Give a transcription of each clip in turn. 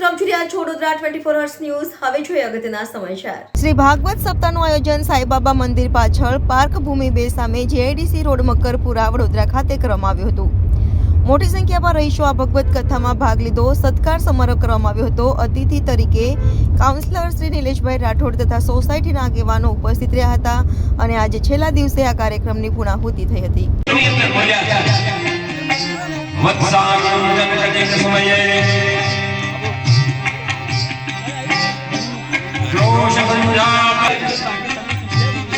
રહ્યા છો Vadodara twenty four hours news હવે જોઈએ અગત્યના સમાચાર. શ્રી ભાગવત સપ્તાહનું આયોજન સાઈબાબા મંદિર પાછળ પાર્ક ભૂમિ બે સામે જેઆઈડીસી રોડ મકરપુરા વડોદરા ખાતે કરવામાં આવ્યું હતું. મોટી સંખ્યામાં રહીશો આ ભગવત કથામાં ભાગ લીધો. સત્કાર સમારોહ કરવામાં આવ્યો હતો. અતિથિ તરીકે કાઉન્સિલર શ્રી નિલેશભાઈ રાઠોડ તથા સોસાયટીના આગેવાનો ઉપસ્થિત રહ્યા હતા અને આજે છેલ્લા દિવસે આ કાર્યક્રમની પૂર્ણાહુતિ થઈ હતી.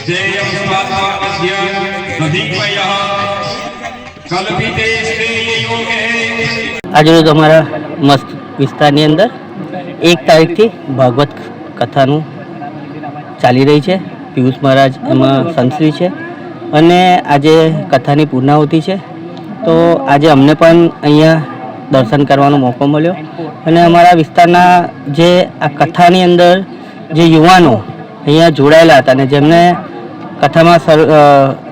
ક્રોશપંજાબ ધ્યેયં સ્વાત્માનસ્ય નદીપયઃ કલ્પિતે આજરોજ અમારા મસ્ત વિસ્તારની અંદર એક તારીખથી ભાગવત કથાનું ચાલી રહી છે પિયુષ મહારાજ એમાં સંશ્રી છે અને આજે કથાની પૂર્ણાહુતિ છે તો આજે અમને પણ અહીંયા દર્શન કરવાનો મોકો મળ્યો અને અમારા વિસ્તારના જે આ કથાની અંદર જે યુવાનો અહીંયા જોડાયેલા હતા અને જેમને કથામાં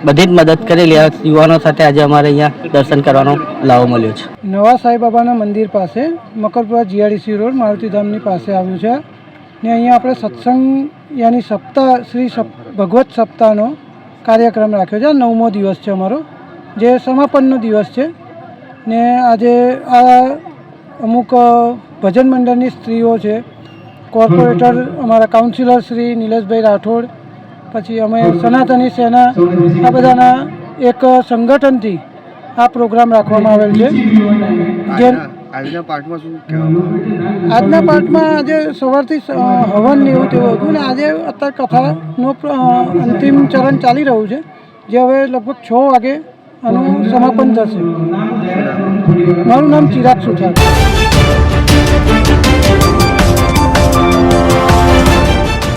બધી જ મદદ કરેલી યુવાનો સાથે આજે અમારે અહીંયા દર્શન કરવાનો લાવો મળ્યો છે. નવા સાંઈબાબાના મંદિર પાસે, મકરપુરા જીઆરડીસી રોડ મારુતિધામની પાસે આવ્યું છે. ને અહીંયા આપણે સત્સંગ, યાની સપ્તાહ શ્રી ભગવત સપ્તાહનો કાર્યક્રમ રાખ્યો છે. નવમો દિવસ છે અમારો, જે સમાપનનો દિવસ છે. ને આજે આ અમુક ભજન મંડળની સ્ત્રીઓ છે. કોર્પોરેટર, અમારા કાઉન્સિલર શ્રી નિલેશભાઈ રાઠોડ પછી અમે સનાતની સેના આ બધાના એક સંગઠનથી આ પ્રોગ્રામ રાખવામાં આવેલ છે. જે આજના પાઠમાં શું આજના પાઠમાં આજે સવારથી હવન ને એવું તેવું હતું ને આજે અત્યારે કથાનો અંતિમ ચરણ ચાલી રહ્યું છે જે હવે લગભગ છ વાગે આનું સમાપન થશે. મારું નામ ચિરાગ સુથાર.